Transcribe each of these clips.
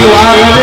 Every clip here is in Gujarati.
Claro,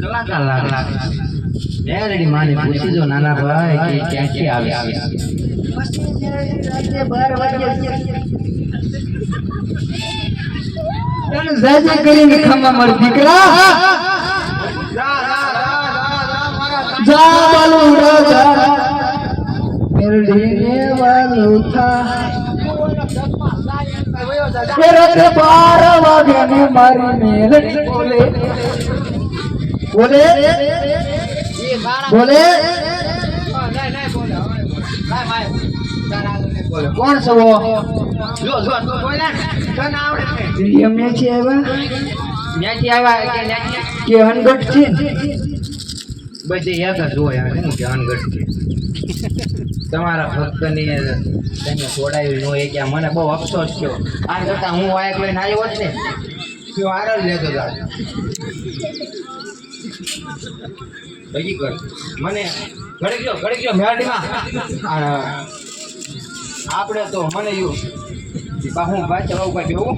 કલાકાર લાગે. મેલડી માને પૂછી જો નાના ભાઈ કે ક્યાંથી આવે તને કરીને ખમા મર દીકરા. જા બાલુ રાજા મેરડીને વાલું થા એ બાર વાગ્યાની મારી મેલડી બોલે. બોલે. બોલે. કોણ છો જો જો આવ્યા? ન્યાથી આવ્યા કે હનગઢ ને? બધી એક જ હોય કે હનગઢ છે? તમારા ભક્તની તમે છોડાવી ન હોય ક્યાં મને બહુ અફસોસ થયો. આ કરતા હું વાયક લઈને આવ્યો હોત ને, તો આર જ લેતો હતા ભેગી કર. મને ઘડીક ગયો ઘડીક ગયો મેરડીમાં. આપણે તો મને એવું હું બાબુ પાસે બેહું.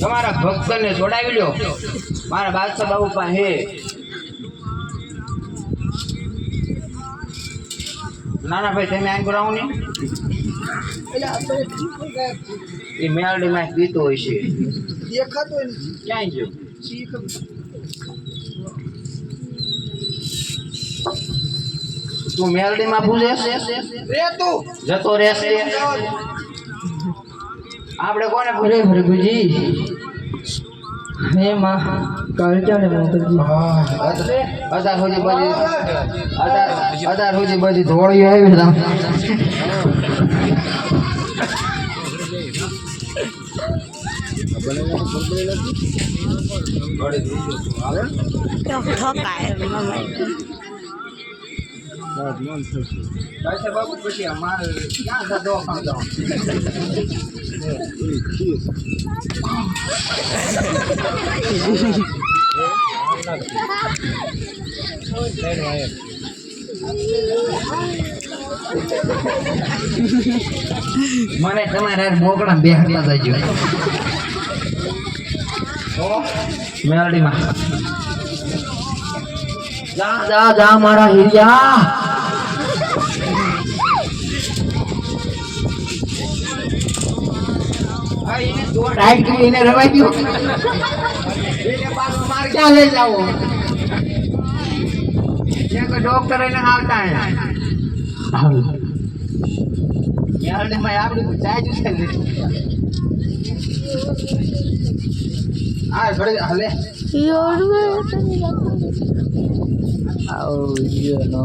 તમારા ભક્તને છોડાવી લ્યો. મારા બાદશાહ બાબુ પાસે હે ના ના ભાઈ તમે આમ કરાવો ને એ મેળડી માં ગીતો હોય છે. દેખાતો ક્યાંય ગયો? તું મેળડી માં ભૂલે રે તું. જતો રહેશે આપણે કોને ભૂલે? ભરગુજી હે માં કાલજા ને મોતરજી અધાર સુધી બધી અધાર અધાર સુધી બધી ધોળીઓ આવી તા બાદશાહ બાબુ પછી અમારે ક્યાં જતો ખાતો મને તમારે બોકડા બેહતા જજો મેલડીમાં જા જા જા મારા હિરિયા રાઈટ એને રવાઈ મારે ક્યાં લઈ જાવો ત્યાં ડોક્ટર એને આવતા હે. આપણી ચાય આ ઘડી હાલે. આવ યો નો